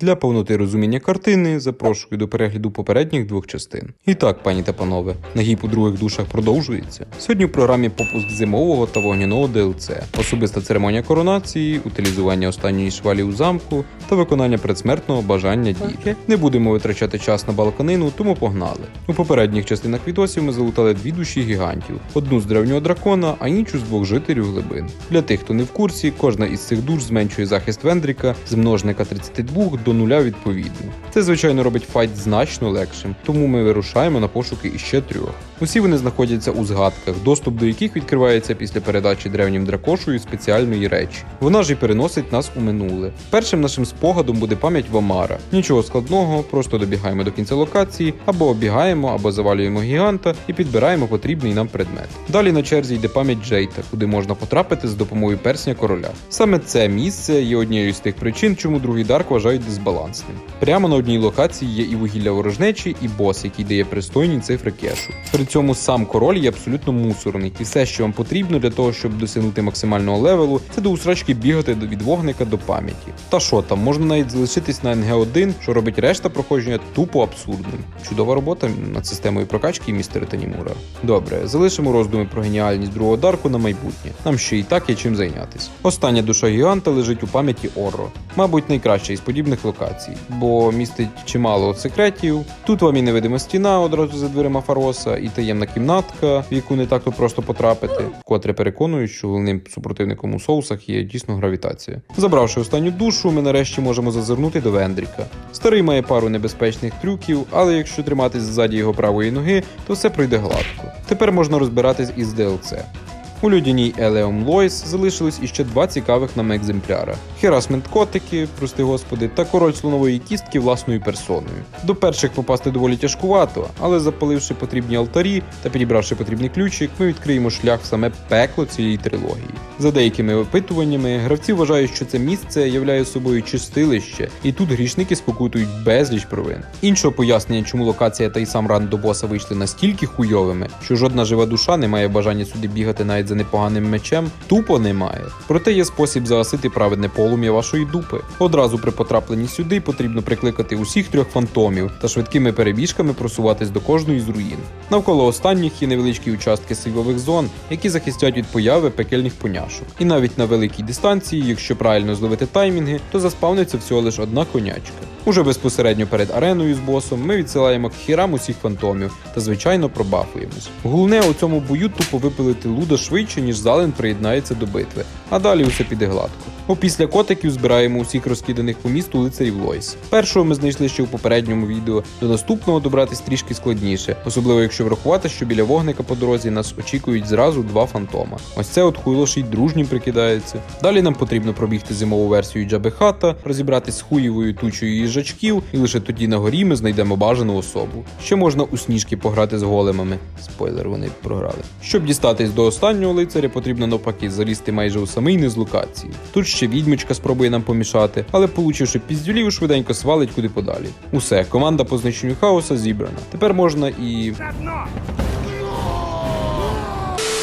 Для повноти розуміння картини запрошую до перегляду попередніх двох частин. І так, пані та панове, нагіб у других душах продовжується. Сьогодні в програмі попуск зимового та вогняного ДЛЦ, особиста церемонія коронації, утилізування останньої швалі у замку та виконання предсмертного бажання діти. Не будемо витрачати час на балканину, тому погнали. У попередніх частинах відосів ми залутали дві душі гігантів: одну з древнього дракона, а іншу з двох жителів глибин. Для тих, хто не в курсі, кожна із цих душ зменшує захист Вендріка з множника 32 до нуля відповідно. Це звичайно робить файт значно легшим, тому ми вирушаємо на пошуки іще трьох. Усі вони знаходяться у згадках, доступ до яких відкривається після передачі древнім дракошою спеціальної речі. Вона ж і переносить нас у минуле. Першим нашим спогадом буде пам'ять Вамара. Нічого складного, просто добігаємо до кінця локації, або обігаємо, або завалюємо гіганта і підбираємо потрібний нам предмет. Далі на черзі йде пам'ять Джейта, куди можна потрапити з допомогою персня короля. Саме це місце є однією з тих причин, чому другий дарк вважають дисбалансним. Прямо на одній локації є і вугілля ворожнечі, і бос, який дає пристойні цифри кешу. При цьому сам король є абсолютно мусорний, і все, що вам потрібно для того, щоб досягнути максимального левелу, це до усрачки бігати від вогника до пам'яті. Та що там, можна навіть залишитись на НГ1, що робить решта проходження тупо абсурдним. Чудова робота над системою прокачки містера Танімура. Добре, залишимо роздуми про геніальність другого дарку на майбутнє. Нам ще і так є чим зайнятись. Остання душа гіганта лежить у пам'яті Орро, мабуть, найкраща із подібних локацій, бо містить чимало секретів. Тут вам і невидима стіна одразу за дверима Фароса, і таємна кімнатка, в яку не так то просто потрапити, котре переконують, що головним супротивником у соусах є дійсно гравітація. Забравши останню душу, ми нарешті можемо зазирнути до Вендріка. Старий має пару небезпечних трюків, але якщо триматись ззаді його правої ноги, то все пройде гладко. Тепер можна розбиратись із DLC. У людяній Елеом Лойс залишились іще два цікавих нам екземпляра: Херасмент котики, прости господи, та король слонової кістки власною персоною. До перших попасти доволі тяжкувато, але запаливши потрібні алтарі та підібравши потрібний ключик, ми відкриємо шлях в саме пекло цієї трилогії. За деякими опитуваннями, гравці вважають, що це місце являє собою чистилище, і тут грішники спокутують безліч провин. Іншого пояснення, чому локація та й сам ран до боса вийшли настільки хуйовими, що жодна жива душа не має бажання сюди бігати навіть за непоганим мечем, тупо немає. Проте є спосіб загасити праведне полум'я вашої дупи. Одразу при потрапленні сюди потрібно прикликати усіх трьох фантомів та швидкими перебіжками просуватись до кожної з руїн. Навколо останніх є невеличкі участки силових зон, які захистять від появи пекельних поняшок. І навіть на великій дистанції, якщо правильно зловити таймінги, то заспавниться всього лиш одна конячка. Уже безпосередньо перед ареною з босом ми відсилаємо к хірам усіх фантомів та звичайно пробафуємось. Головне у цьому бою тупо випилити луда швидше, ніж зален приєднається до битви, а далі усе піде гладко. Опісля котиків збираємо усіх розкиданих по місту лицарів Лойс. Першого ми знайшли ще у попередньому відео, до наступного добратись трішки складніше, особливо якщо врахувати, що біля вогника по дорозі нас очікують зразу два фантома. Ось це от хуйло ще й дружнім прикидається. Далі нам потрібно пробігти зимову версію Джабехата, розібратись з хуєвою тучою їжачків, і лише тоді на горі ми знайдемо бажану особу. Ще можна у сніжки пограти з големами. Спойлер, вони програли. Щоб дістатись до останнього лицаря, потрібно навпаки залізти майже у самий низ локації. Тут ще відьмочка спробує нам помішати, але получивши піздюлів, швиденько свалить куди подалі. Усе, команда по знищенню хаоса зібрана. Тепер можна і.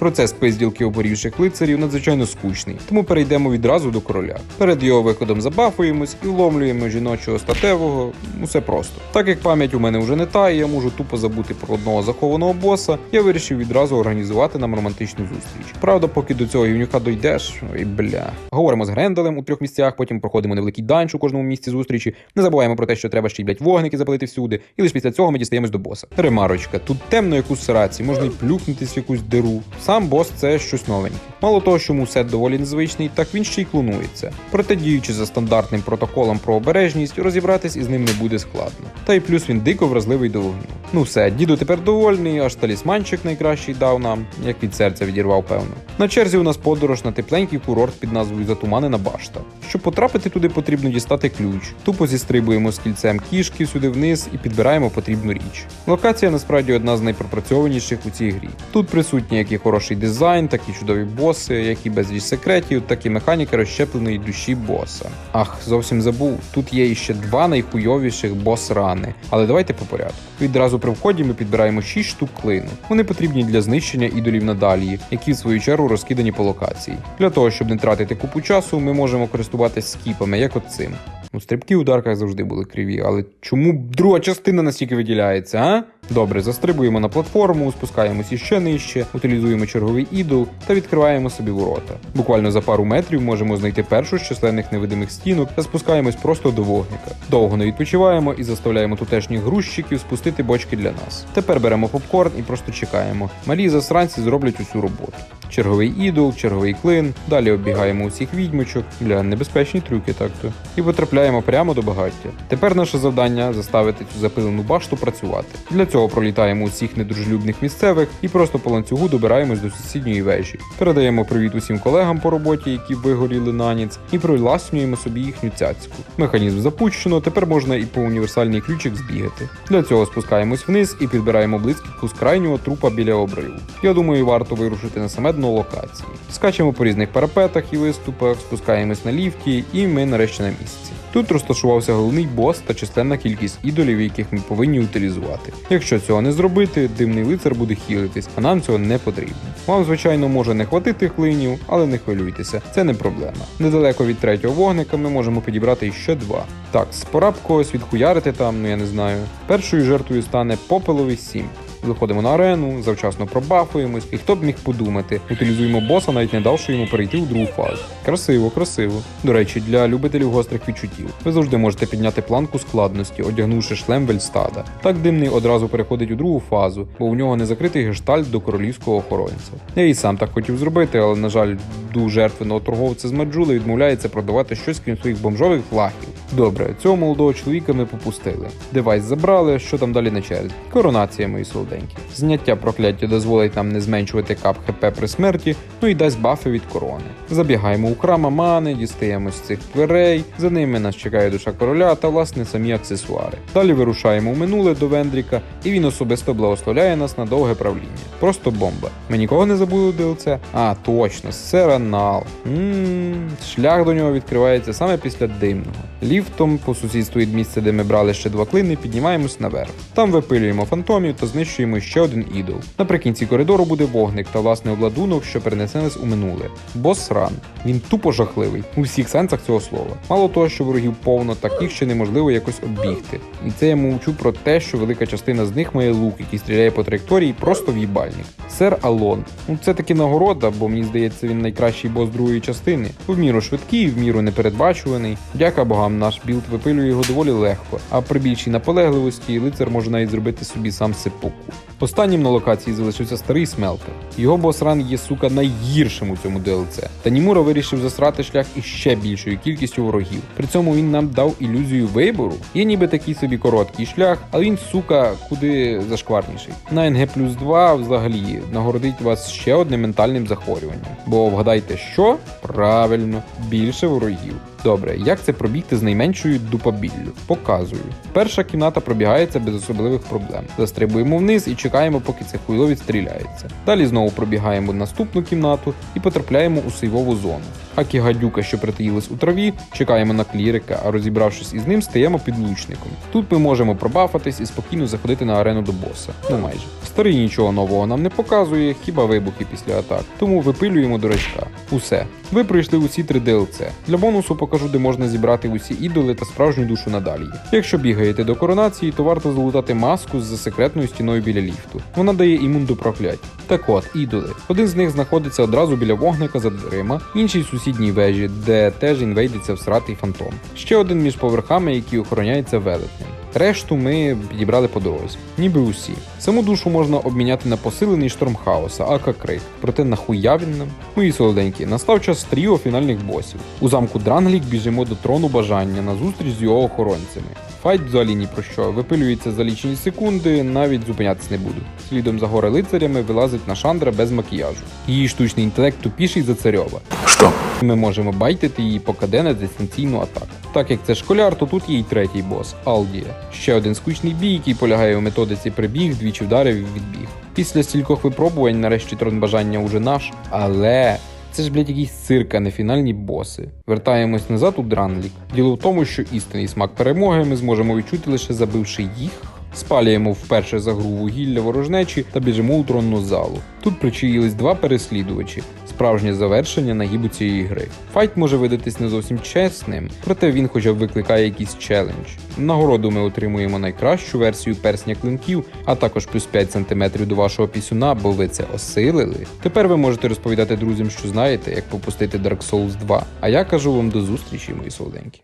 Процес пизділки обгорівших лицарів надзвичайно скучний, тому перейдемо відразу до короля. Перед його виходом забафуємось і вломлюємо жіночого статевого. Усе просто. Так як пам'ять у мене вже не та, і я можу тупо забути про одного захованого боса, я вирішив відразу організувати нам романтичну зустріч. Правда, поки до цього юнюка дойдеш, ой бля. Говоримо з Гренделем у трьох місцях, потім проходимо невеликий данж у кожному місці зустрічі. Не забуваємо про те, що треба ще й блять вогники запалити всюди, і лише після цього ми дістаємось до боса. Ремарочка, тут темно як у сраці, можна й плюхнутись в якусь диру. Сам бос це щось новеньке. Мало того, що мусет доволі незвичний, так він ще й клонується. Проте, діючи за стандартним протоколом про обережність, розібратись із ним не буде складно. Та й плюс він дико вразливий до вогню. Ну все, діду тепер довольний, аж талісманчик найкращий дав нам, як від серця відірвав, певно. На черзі у нас подорож на тепленький курорт під назвою Затуманена башта. Щоб потрапити туди, потрібно дістати ключ. Тупо зістрибуємо з кільцем кішки сюди вниз і підбираємо потрібну річ. Локація насправді одна з найпропрацьованіших у цій грі. Тут присутні як і хороший дизайн, так і чудові боси, як і безліч секретів, так і механіка розщепленої душі боса. Ах, зовсім забув. Тут є іще два найхуйовіших бос-рани. Але давайте по порядку. Відразу при вході ми підбираємо 6 штук клину. Вони потрібні для знищення ідолів надалії, які в свою чергу розкидані по локації. Для того, щоб не тратити купу часу, ми можемо користуватись скіпами, як от цим. Ну, стрибки у дарках завжди були криві, але чому друга частина настільки виділяється, а? Добре, застрибуємо на платформу, спускаємось іще нижче, утилізуємо черговий ідол та відкриваємо собі ворота. Буквально за пару метрів можемо знайти першу з численних невидимих стінок та спускаємось просто до вогника. Довго не відпочиваємо і заставляємо тутешніх грузчиків спустити бочки для нас. Тепер беремо попкорн і просто чекаємо. Малі засранці зроблять усю роботу. Черговий ідол, черговий клин. Далі оббігаємо усіх відьмочок для небезпечні трюки, так-то. І потрапляємо прямо до багаття. Тепер наше завдання заставити цю запилену башту працювати. Для цього пролітаємо усіх недружелюбних місцевих і просто по ланцюгу добираємось до сусідньої вежі. Передаємо привіт усім колегам по роботі, які вигоріли на ніц, і приласнюємо собі їхню цяцьку. Механізм запущено, тепер можна і по універсальний ключик збігати. Для цього спускаємось вниз і підбираємо блискітку з крайнього трупа біля обриву. Я думаю, варто вирушити на саме дно локації. Скачемо по різних парапетах і виступах, спускаємось на ліфті, і ми нарешті на місці. Тут розташувався головний бос та численна кількість ідолів, яких ми повинні утилізувати. Якщо цього не зробити, дивний лицар буде хілитись, а нам цього не потрібно. Вам, звичайно, може не хватити клинів, але не хвилюйтеся, це не проблема. Недалеко від третього вогника ми можемо підібрати ще два. Так, спора б когось відхуярити там, ну я не знаю. Першою жертвою стане попеловий 7. Виходимо на арену, завчасно пробафуємось, і хто б міг подумати, утилізуємо боса, навіть не давши йому перейти у другу фазу. Красиво, красиво. До речі, для любителів гострих відчуттів. Ви завжди можете підняти планку складності, одягнувши шлем Вельстада. Так димний одразу переходить у другу фазу, бо у нього не закритий гештальт до королівського охоронця. Я і сам так хотів зробити, але на жаль, ду жертвеного торговця з Маджули відмовляється продавати щось крім своїх бомжових флагів. Добре, цього молодого чоловіка ми попустили. Девайс забрали, що там далі на черзі. Коронація, мої солоденькі. Зняття прокляття дозволить нам не зменшувати кап ХП при смерті, ну і дасть бафи від корони. Забігаємо у храма мани, дістаємо з цих дверей, за ними нас чекає душа короля та власне самі аксесуари. Далі вирушаємо у минуле до Вендріка, і він особисто благословляє нас на довге правління. Просто бомба. Ми нікого не забули ДЛЦ? А, точно, Серанал. Ммм, шлях до нього відкривається саме після димного. Ліфтом по сусідству від місця, де ми брали ще два клини, піднімаємось наверх. Там випилюємо фантомів та знищуємо ще один ідол. Наприкінці коридору буде вогник та власне обладунок, що перенесе нас у минуле. Бос ран. Він тупо жахливий у всіх сенсах цього слова. Мало того, що ворогів повно, так їх ще неможливо якось оббігти. І це я мовчу про те, що велика частина з них має лук, який стріляє по траєкторії просто в їбальник. Сер Алон. Ну це таки нагорода, бо мені здається, він найкращий бос другої частини. В міру швидкий, в міру непередбачуваний. Дяка богам, наш білд випилює його доволі легко, а при більшій наполегливості лицар може навіть зробити собі сам сепуку. Останнім на локації залишився старий смелтер. Його босран є сука найгіршим у цьому DLC. Та Німура вирішив засрати шлях із ще більшою кількістю ворогів. При цьому він нам дав ілюзію вибору. Є ніби такий собі короткий шлях, але він, сука, куди зашкварніший. На НГ плюс 2 взагалі нагородить вас ще одним ментальним захворюванням. Бо вгадайте, що? Правильно, більше ворогів. Добре, як це пробігти з найменшою дупабіллю? Показую. Перша кімната пробігається без особливих проблем. Застрибуємо вниз і чекаємо, поки це хуйло відстріляється. Далі знову пробігаємо наступну кімнату і потрапляємо у сейвову зону. Акі гадюка, що притаїлась у траві, чекаємо на клірика, а розібравшись із ним, стаємо підлучником. Тут ми можемо пробафатись і спокійно заходити на арену до боса. Ну майже. Старий нічого нового нам не показує, хіба вибухи після атак. Тому випилюємо дурачка. Усе. Ви пройшли усі три DLC. Для бонусу покажу, де можна зібрати усі ідоли та справжню душу надалі. Якщо бігаєте до коронації, то варто залутати маску з секретною стіною біля ліфту. Вона дає імун до проклять. Так от, ідоли. Один з них знаходиться одразу біля вогника за дверима, інший в сусідній вежі, де теж інвейдиться всратий фантом. Ще один між поверхами, який охороняється велетнем. Решту ми підібрали по дорозі, ніби усі. Саму душу можна обміняти на посилений шторм хаоса, ака крик. Проте нахуя він нам? Мої солоденькі, настав час тріо фінальних босів. У замку Дранглік біжимо до трону бажання на зустріч з його охоронцями. Файт взагалі ні про що, випилюється за лічені секунди, навіть зупинятись не буду. Слідом за горе лицарями вилазить на Шандра без макіяжу. Її штучний інтелект тупіший за царьова. Что? Ми можемо байтити її по КД на дистанційну атаку. Так як це школяр, то тут є й третій бос Алдія. Ще один скучний бій, який полягає у методиці прибіг, двічі вдарив і відбіг. Після стількох випробувань, нарешті трон бажання уже наш, але. Це ж, блядь, якісь цирк, а не фінальні боси. Вертаємось назад у Дранлік. Діло в тому, що істинний смак перемоги ми зможемо відчути лише забивши їх. Спалюємо вперше за гру вугілля ворожнечі та біжимо у тронну залу. Тут причаїлись два переслідувачі. Справжнє завершення нагібу цієї гри. Файт може видатись не зовсім чесним, проте він хоча б викликає якийсь челендж. Нагороду ми отримуємо найкращу версію персня клинків, а також плюс 5 см до вашого пісюна, бо ви це осилили. Тепер ви можете розповідати друзям, що знаєте, як попустити Dark Souls 2. А я кажу вам до зустрічі, мої солоденькі.